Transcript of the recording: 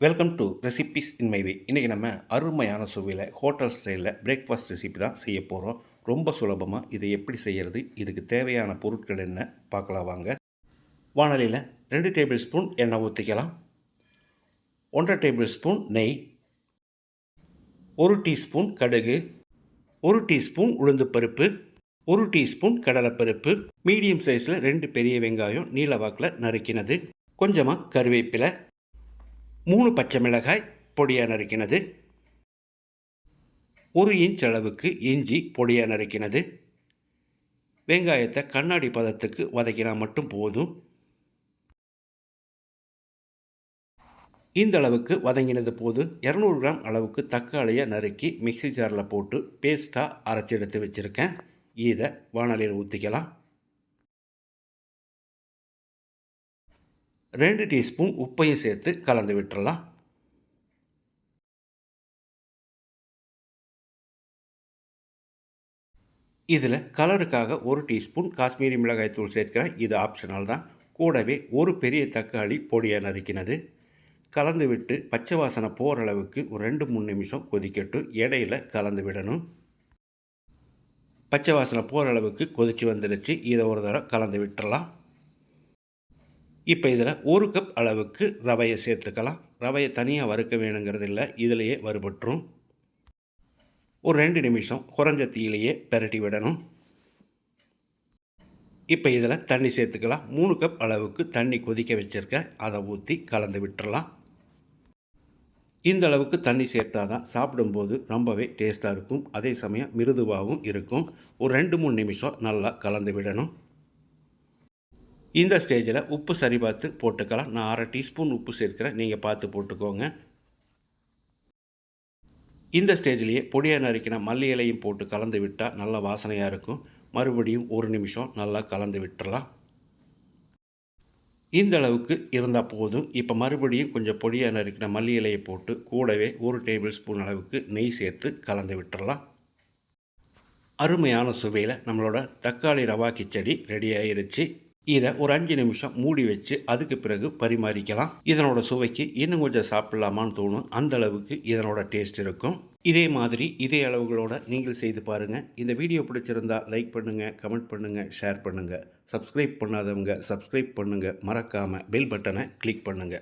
Welcome to recipes in my way இன்றைக்கி நம்ம அருமையான சுவையில் ஹோட்டல் ஸ்டைலில் பிரேக்ஃபாஸ்ட் ரெசிபி தான் செய்ய போகிறோம் ரொம்ப சுலபமாக இதை எப்படி செய்கிறது இதுக்கு தேவையான பொருட்கள் என்ன பார்க்கலாம் வாங்க. வானலியில் ரெண்டு டேபிள் ஸ்பூன் எண்ணெய் ஊற்றிக்கலாம் ஒன்றரை டேபிள் ஸ்பூன் நெய். ஒரு டீஸ்பூன் கடுகு. ஒரு டீஸ்பூன் உளுந்து பருப்பு. ஒரு டீஸ்பூன் கடலைப்பருப்பு. மீடியம் சைஸில் ரெண்டு பெரிய வெங்காயம் நீல வாக்கில் நறுக்கினது. கொஞ்சமாக கருவேப்பிலை. மூணு பச்சை மிளகாய் பொடியாக நறுக்கினது. ஒரு இன்ச் அளவுக்கு இஞ்சி பொடியாக நறுக்கினது. வெங்காயத்தை கண்ணாடி பதத்துக்கு வதக்கினா மட்டும் போதும். இந்த அளவுக்கு வதங்கினது போது இரநூறு கிராம் அளவுக்கு தக்காளியை நறுக்கி மிக்ஸி ஜாரில் போட்டு பேஸ்ட்டாக அரைச்சி எடுத்து வச்சுருக்கேன். இதை வானலியில் ஊற்றிக்கலாம் ரெண்டு டீஸ்பூன் உப்பையும் சேர்த்து கலந்து விட்டுடலாம் இதில் கலருக்காக ஒரு டீஸ்பூன் காஷ்மீரி மிளகாய் தூள் சேர்க்கிறேன். இது ஆப்ஷனல் தான். கூடவே ஒரு பெரிய தக்காளி பொடியாக நறுக்கினது. கலந்து விட்டு பச்சை வாசனை போகிற அளவுக்கு ஒரு ரெண்டு மூணு நிமிஷம் கொதிக்கட்டும். இடையில கலந்து விடணும். பச்சை வாசனை போகிற அளவுக்கு கொதித்து வந்துடுச்சு. இதை ஒரு தடவை கலந்து விட்டுறலாம். இப்போ இதில் ஒரு கப் அளவுக்கு ரவையை சேர்த்துக்கலாம். ரவையை தனியாக வறுக்க வேணுங்கிறது இல்லை. இதிலையே வறுபட்டுரும். ஒரு ரெண்டு நிமிஷம் குறைஞ்ச தீயிலையே பெரட்டி விடணும். இப்போ இதில் தண்ணி சேர்த்துக்கலாம். மூணு கப் அளவுக்கு தண்ணி கொதிக்க வச்சுருக்க. அதை ஊற்றி கலந்து விட்டுறலாம். இந்த அளவுக்கு தண்ணி சேர்த்தா தான் சாப்பிடும்போது ரொம்பவே டேஸ்ட்டாக இருக்கும். அதே சமயம் மிருதுவாகவும் இருக்கும். ஒரு ரெண்டு மூணு நிமிஷம் நல்லா கலந்து விடணும். இந்த ஸ்டேஜில் உப்பு சரி பார்த்து போட்டுக்கலாம். நான் அரை டீஸ்பூன் உப்பு சேர்க்கிறேன். நீங்கள் பார்த்து போட்டுக்கோங்க. இந்த ஸ்டேஜ்லேயே பொடியாக நறுக்கின மல்லி இலையும் போட்டு கலந்து விட்டால் நல்ல வாசனையாக இருக்கும். மறுபடியும் ஒரு நிமிஷம் நல்லா கலந்து விட்டுறலாம். இந்த அளவுக்கு இருந்தால் போதும். இப்போ மறுபடியும் கொஞ்சம் பொடியாக நறுக்கின மல்லி இலையை போட்டு கூடவே ஒரு டேபிள் ஸ்பூன் அளவுக்கு நெய் சேர்த்து கலந்து விட்டுறலாம். அருமையான சுவையில் நம்மளோட தக்காளி ரவா கிச்சடி ரெடி ஆயிருச்சு. இதை ஒரு அஞ்சு நிமிஷம் மூடி வச்சு அதுக்கு பிறகு பரிமாறிக்கலாம். இதனோட சுவைக்கு இன்னும் கொஞ்சம் சாப்பிடலாமான்னு தோணும். அந்த அளவுக்கு இதனோட டேஸ்ட் இருக்கும். இதே மாதிரி இதே அளவுகளோட நீங்கள் செய்து பாருங்கள் இந்த வீடியோ பிடிச்சிருந்தா லைக் பண்ணுங்கள் கமெண்ட் பண்ணுங்கள் ஷேர் பண்ணுங்கள் சப்ஸ்கிரைப் பண்ணாதவங்க சப்ஸ்கிரைப் பண்ணுங்கள் மறக்காமல் பெல் பட்டனை கிளிக் பண்ணுங்கள்